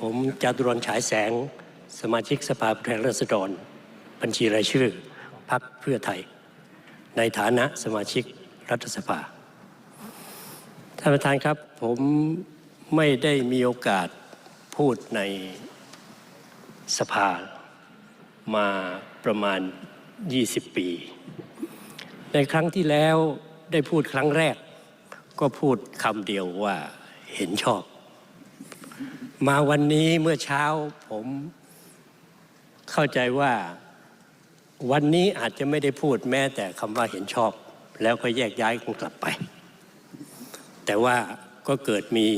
ผมจาตุรนฉายแสง สมาชิกสภาผู้แทนราษฎร บัญชีรายชื่อพรรคเพื่อไทย ในฐานะสมาชิกรัฐสภา ท่านประธานครับ ผมไม่ได้มีโอกาสพูดในสภามาประมาณ 20 ปี ในครั้งที่แล้วได้พูดครั้งแรก ก็พูดคำเดียวว่าเห็นชอบ มาวันนี้เมื่อเช้าผมเข้าใจว่าวันนี้อาจจะไม่ได้พูดแม้แต่คำว่าเห็นชอบ แล้วก็แยกย้ายกันกลับไป แต่ว่าก็เกิดมี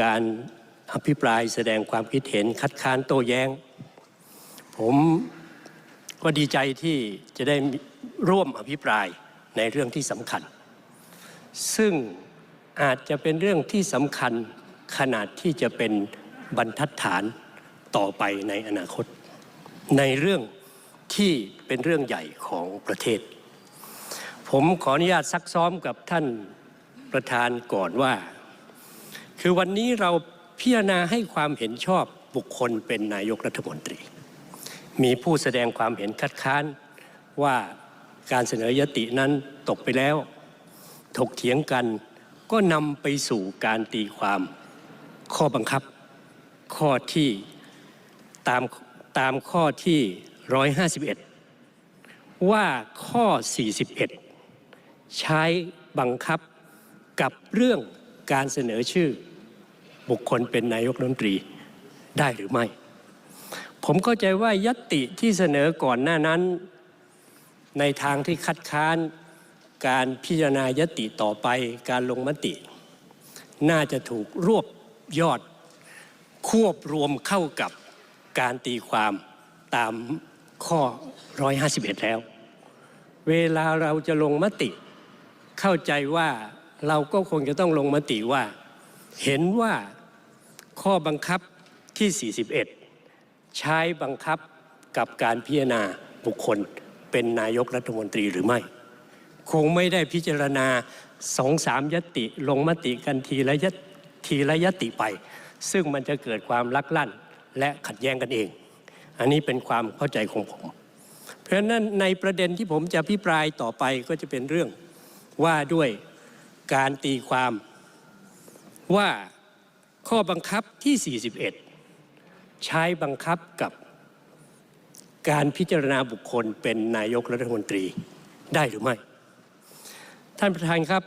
การอภิปรายแสดงความคิดเห็นคัดค้านโต้แย้ง ผมก็ดีใจที่จะได้ร่วมอภิปรายในเรื่องที่สำคัญ ซึ่งอาจจะเป็นเรื่องที่สำคัญ ขนาดที่จะเป็นบรรทัดฐานต่อไปในอนาคต ในเรื่องที่เป็นเรื่องใหญ่ของประเทศ ผมขออนุญาตซักซ้อมกับท่านประธานก่อนว่า คือวันนี้เราพิจารณาให้ความเห็นชอบบุคคลเป็นนายกรัฐมนตรี มีผู้แสดงความเห็นคัดค้านว่าการเสนอยตินั้นตกไปแล้ว ถกเถียงกันก็นำไปสู่การตีความ ข้อบังคับข้อที่ตามตามข้อที่ 151 ว่าข้อ 41 ใช้บังคับกับเรื่องการเสนอชื่อ บุคคลเป็นนายกรัฐมนตรีได้หรือไม่ ผมเข้าใจว่ายตติที่เสนอก่อนหน้านั้น ในทางที่คัดค้านการพิจารณายติต่อไปการลงมติ น่าจะถูกรวบ ยอดควบรวมเข้ากับการตีความตามข้อ 151 แล้ว เวลาเราจะลงมติ เข้าใจว่าเราก็คงจะต้องลงมติว่า เห็นว่าข้อบังคับที่ 41 ใช้บังคับกับการพิจารณาบุคคลเป็นนายกรัฐมนตรีหรือไม่ คงไม่ได้พิจารณาสองสามยติลงมติกันทีละยต ทีละยติไป ซึ่งมันจะเกิดความลักลั่นและขัดแย้งกันเอง อันนี้เป็นความเข้าใจของผม เพราะฉะนั้นในประเด็นที่ผมจะพิปรายต่อไปก็จะเป็นเรื่องว่าด้วยการตีความว่าข้อบังคับที่ 41 ใช้บังคับกับการพิจารณาบุคคลเป็นนายกรัฐมนตรีได้หรือไม่ ท่านประธานครับ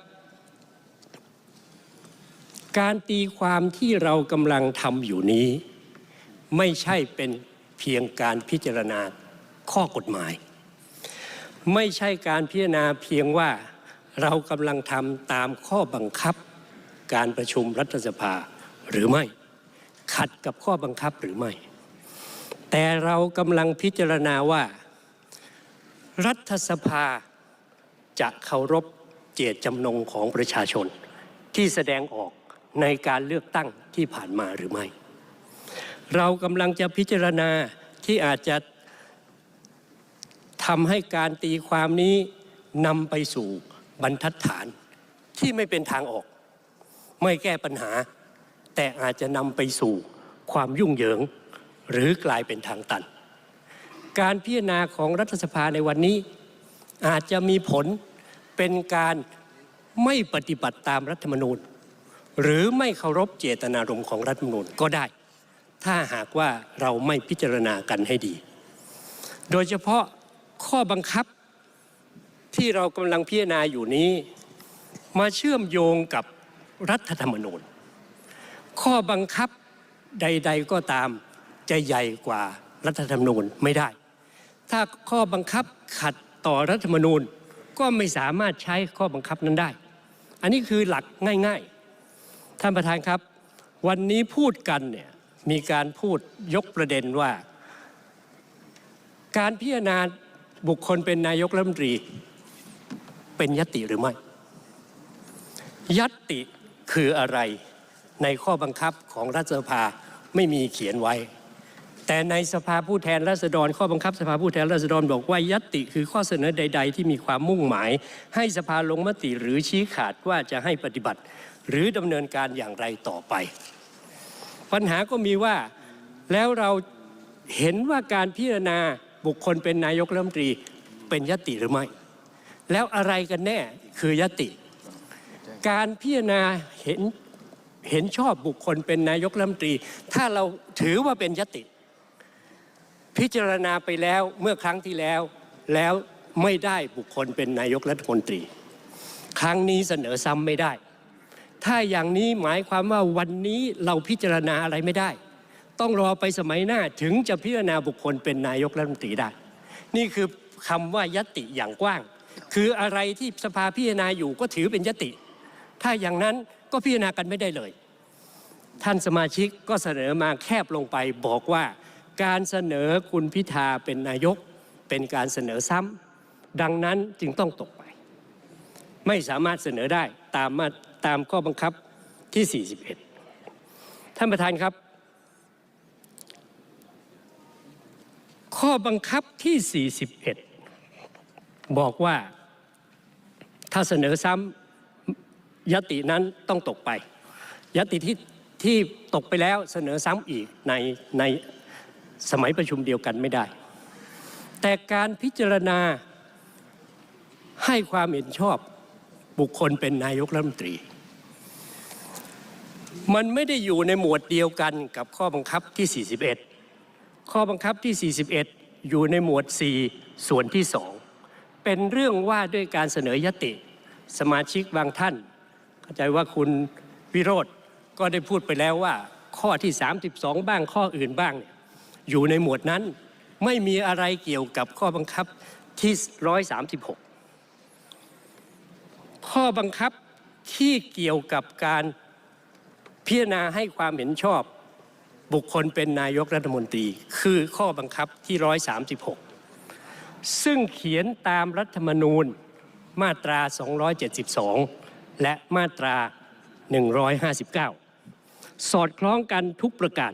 การตีความที่เรากำลังทำอยู่นี้ ไม่ใช่เป็นเพียงการพิจารณาข้อกฎหมาย ไม่ใช่การพิจารณาเพียงว่าเรากำลังทำตามข้อบังคับ การประชุมรัฐสภาหรือไม่ ขัดกับข้อบังคับหรือไม่ แต่เรากำลังพิจารณาว่า รัฐสภาจะเคารพเจตจำนงของประชาชนที่แสดงออก ในการเลือกตั้งที่ผ่านมาหรือไม่ เรากำลังจะพิจารณาที่อาจจะทำให้การตีความนี้นำไปสู่บรรทัดฐานที่ไม่เป็นทางออก ไม่แก้ปัญหา แต่อาจจะนำไปสู่ความยุ่งเหยิง หรือกลายเป็นทางตัน การพิจารณาของรัฐสภาในวันนี้ อาจจะมีผลเป็นการไม่ปฏิบัติตามรัฐธรรมนูญ หรือไม่เคารพเจตนารมณ์ของรัฐธรรมนูญก็ได้ ถ้าหากว่าเราไม่พิจารณากันให้ดี โดยเฉพาะข้อบังคับที่เรากำลังพิจารณาอยู่นี้ มาเชื่อมโยงกับรัฐธรรมนูญ ข้อบังคับใด ๆก็ตามจะใหญ่กว่ารัฐธรรมนูญไม่ได้ ถ้าข้อบังคับขัดต่อรัฐธรรมนูญก็ไม่สามารถใช้ข้อบังคับนั้นได้ อันนี้คือหลักง่าย ๆ ท่านประธานครับ วันนี้พูดกันเนี่ยมีการพูดยกประเด็นว่า การพิจารณาบุคคลเป็นนายกรัฐมนตรี เป็นยติหรือไม่ ยัตติคืออะไรในข้อบังคับของรัฐสภาไม่มีเขียนไว้ แต่ในสภาผู้แทนราษฎร ข้อบังคับสภาผู้แทนราษฎรบอกว่ายัตติคือข้อเสนอใด ๆ ที่มีความมุ่งหมาย ให้สภาลงมติหรือชี้ขาดว่าจะให้ปฏิบัติ หรือดำเนินการอย่างไรต่อไป ปัญหาก็มีว่าแล้วเราเห็นว่าการพิจารณาบุคคลเป็นนายกรัฐมนตรีเป็นยติหรือไม่ แล้วอะไรกันแน่คือยติ การพิจารณาเห็นเห็นชอบบุคคลเป็นนายกรัฐมนตรี ถ้าเราถือว่าเป็นยติ พิจารณาไปแล้วเมื่อครั้งที่แล้ว แล้วไม่ได้บุคคลเป็นนายกรัฐมนตรี ครั้งนี้เสนอซ้ำไม่ได้ ถ้าอย่างนี้หมายความว่าวันนี้เราพิจารณาอะไรไม่ได้ ต้องรอไปสมัยหน้าถึงจะพิจารณาบุคคลเป็นนายกรัฐมนตรีได้ นี่คือคำว่ายติอย่างกว้าง คืออะไรที่สภาพิจารณาอยู่ก็ถือเป็นยติ ถ้าอย่างนั้นก็พิจารณากันไม่ได้เลย ท่านสมาชิกก็เสนอมาแคบลงไปบอกว่าการเสนอคุณพิธาเป็นนายกเป็นการเสนอซ้ำดังนั้นจึงต้องตกไป ไม่สามารถเสนอได้ตามมา ตามข้อบังคับที่ 41 ท่านประธานครับ ข้อบังคับที่ 41 บอกว่าถ้าเสนอซ้ำยตินั้นต้องตกไป ยติที่ที่ตกไปแล้วเสนอซ้ำอีกในในสมัยประชุมเดียวกันไม่ได้ แต่การพิจารณาให้ความเห็นชอบบุคคลเป็นนายกรัฐมนตรี มันไม่ได้อยู่ในหมวดเดียวกันกับข้อบังคับที่ 41 ข้อบังคับที่ 41 อยู่ในหมวด 4 ส่วนที่ 2 เป็นเรื่องว่าด้วยการเสนอยติ สมาชิกบางท่าน เข้าใจว่าคุณวิโรธก็ได้พูดไปแล้วว่า ข้อที่ 32 บ้างข้ออื่นบ้าง อยู่ในหมวดนั้นไม่มีอะไรเกี่ยวกับข้อบังคับที่ 136 ข้อบังคับที่เกี่ยวกับการ พิจารณาให้ความเห็นชอบบุคคลเป็นนายกรัฐมนตรี คือข้อบังคับที่ 136 ซึ่งเขียนตามรัฐธรรมนูญมาตรา 272 และมาตรา 159 สอดคล้องกันทุกประการ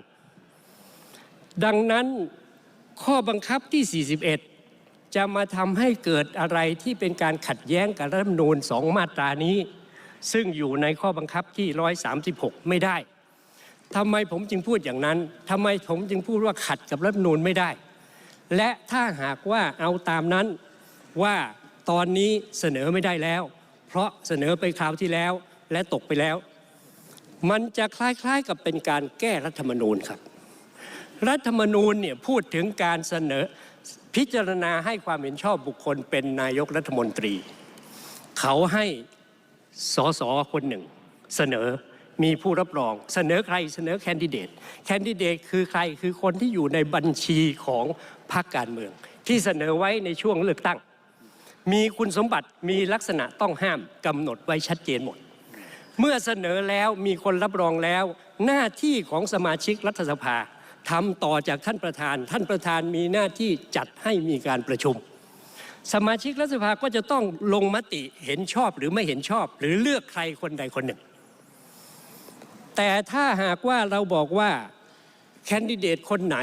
ดังนั้นข้อบังคับที่ 41 จะมาทำให้เกิดอะไรที่เป็นการขัดแย้งกับรัฐธรรมนูญสองมาตรานี้ ซึ่งอยู่ในข้อบังคับที่ 136 ไม่ได้ทำไมผมจึงพูดอย่างนั้นทำไมผมจึงพูดว่าขัดกับรัฐมนูญไม่ได้ และถ้าหากว่าเอาตามนั้นว่าตอนนี้เสนอไม่ได้แล้ว เพราะเสนอไปคราวที่แล้วและตกไปแล้ว มันจะคล้ายๆกับเป็นการแก้รัฐธรรมนูญครับ รัฐธรรมนูญเนี่ยพูดถึงการเสนอพิจารณาให้ความเห็นชอบบุคคลเป็นนายกรัฐมนตรี เขาให้ สสคนหนึ่ง เสนอมีผู้รับรอง เสนอใครเสนอแคนดิเดตแคนดิเดตคือใครคือคนที่อยู่ในบัญชีของพรรคการเมือง ที่เสนอไว้ในช่วงเลือกตั้ง มีคุณสมบัติมีลักษณะต้องห้ามกำหนดไว้ชัดเจนหมด เมื่อเสนอแล้วมีคนรับรองแล้ว หน้าที่ของสมาชิกรัฐสภาทำต่อจากท่านประธาน ท่านประธานมีหน้าที่จัดให้มีการประชุม สมาชิกรัฐสภาก็จะต้องลงมติเห็นชอบหรือไม่เห็นชอบ หรือเลือกใครคนใดคนหนึ่ง แต่ถ้าหากว่าเราบอกว่าแคนดิเดตคนไหน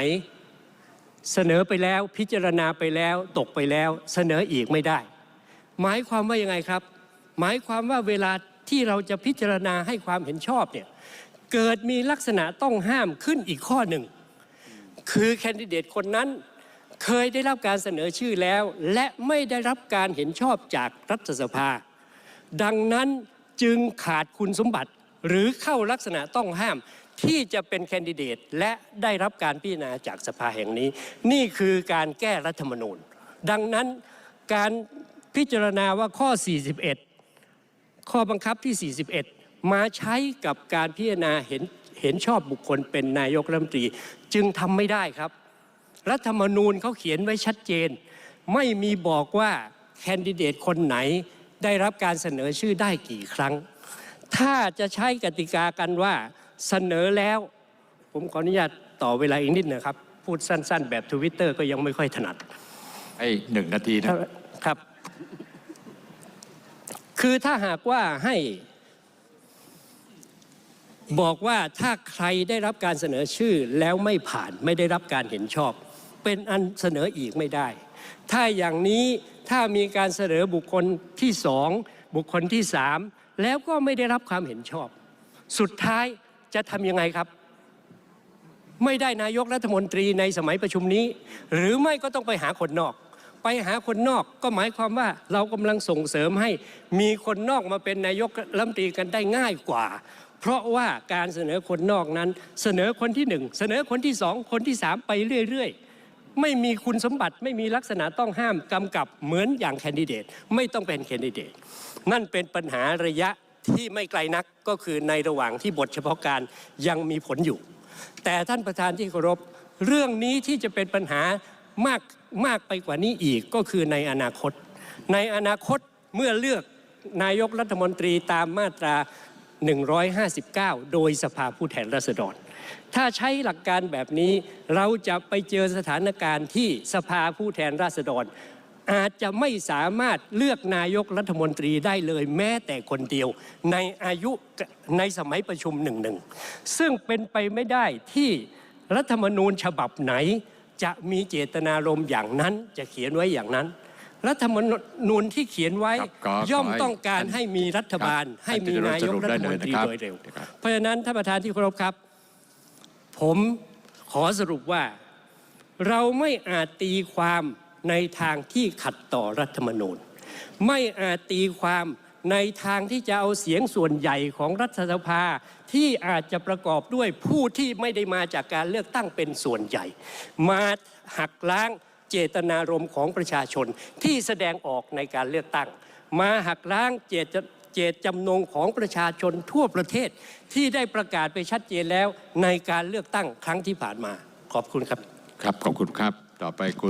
เสนอไปแล้วพิจารณาไปแล้วตกไปแล้วเสนออีกไม่ได้ หมายความว่ายังไงครับ หมายความว่าเวลาที่เราจะพิจารณาให้ความเห็นชอบเนี่ยเกิดมีลักษณะต้องห้ามขึ้นอีกข้อหนึ่ง คือแคนดิเดตคนนั้น เคยได้รับการเสนอชื่อแล้ว และไม่ได้รับการเห็นชอบจากรัฐสภา ดังนั้นจึงขาดคุณสมบัติหรือเข้าลักษณะต้องห้ามที่จะเป็นแคนดิเดตและได้รับการพิจารณาจากสภาแห่งนี้ นี่คือการแก้รัฐธรรมนูญ ดังนั้นการพิจารณาว่าข้อ 41 ข้อบังคับที่ 41 มาใช้กับการพิจารณาเห็นเห็นชอบบุคคลเป็นนายกรัฐมนตรี จึงทำไม่ได้ครับ รัฐธรรมนูญเขาเขียนไว้ชัดเจน ไม่มีบอกว่าแคนดิเดตคนไหนได้รับการเสนอชื่อได้กี่ครั้ง ถ้าจะใช้กติกากันว่าเสนอแล้ว ผมขออนุญาตต่อเวลาอีกนิดนะครับ พูดสั้นๆ แบบทวิตเตอร์ก็ยังไม่ค่อยถนัดให้หนึ่งนาทีนะครับ คือถ้าหากว่าให้ บอกว่าถ้าใครได้รับการเสนอชื่อแล้วไม่ผ่านไม่ได้รับการเห็นชอบ เป็นอันเสนออีกไม่ได้ ถ้าอย่างนี้ถ้ามีการเสนอบุคคลที่สองบุคคลที่สามแล้วก็ไม่ได้รับความเห็นชอบ สุดท้ายจะทำยังไงครับ ไม่ได้นายกรัฐมนตรีในสมัยประชุมนี้ หรือไม่ก็ต้องไปหาคนนอก ไปหาคนนอกก็หมายความว่าเรากำลังส่งเสริมให้มีคนนอกมาเป็นนายกรัฐมนตรีกันได้ง่ายกว่า เพราะว่าการเสนอคนนอกนั้น เสนอคนที่หนึ่งเสนอคนที่สองคนที่สามไปเรื่อยๆ ไม่มีคุณสมบัติไม่มีลักษณะต้องห้ามกำกับเหมือนอย่างแคนดิเดตไม่ต้องเป็นแคนดิเดตนั่นเป็นปัญหาระยะที่ไม่ไกลนักก็คือในระหว่างที่บทเฉพาะการยังมีผลอยู่ แต่ท่านประธานที่เคารพเรื่องนี้ที่จะเป็นปัญหามากมากไปกว่านี้อีกก็คือในอนาคต ในอนาคตเมื่อเลือกนายกรัฐมนตรีตามมาตรา 159 โดยสภาผู้แทนราษฎร ถ้าใช้หลักการแบบนี้เราจะไปเจอสถานการณ์ที่สภาผู้แทนราษฎร อาจจะไม่สามารถเลือกนายกรัฐมนตรีได้เลยแม้แต่คนเดียว ในอายุในสมัยประชุมหนึ่งหนึ่งซึ่งเป็นไปไม่ได้ที่รัฐธรรมนูญฉบับไหน จะมีเจตนารมณ์อย่างนั้นจะเขียนไว้อย่างนั้น รัฐธรรมนูญที่เขียนไว้ครับก็ย่อมขอให้ต้องการท่านให้มีรัฐบาล ครับให้มีนายกรัฐมนตรีท่านโดยเร็ว ครับ เพราะฉะนั้นท่านประธานที่เคารพครับ ผมขอสรุปว่า เราไม่อาจตีความในทางที่ขัดต่อรัฐธรรมนูญ ไม่อาจตีความในทางที่จะเอาเสียงส่วนใหญ่ของรัฐสภาที่อาจจะประกอบด้วยผู้ที่ไม่ได้มาจากการเลือกตั้งเป็นส่วนใหญ่ มาหักล้าง เจตนารมณ์ของประชาชนที่แสดงออกในการเลือกตั้ง มาหักล้างเจตเจตจำนงของประชาชนทั่วประเทศที่ได้ประกาศไปชัดเจนแล้วในการเลือกตั้งครั้งที่ผ่านมา ขอบคุณครับ ครับ ขอบคุณครับ ต่อไปคุณ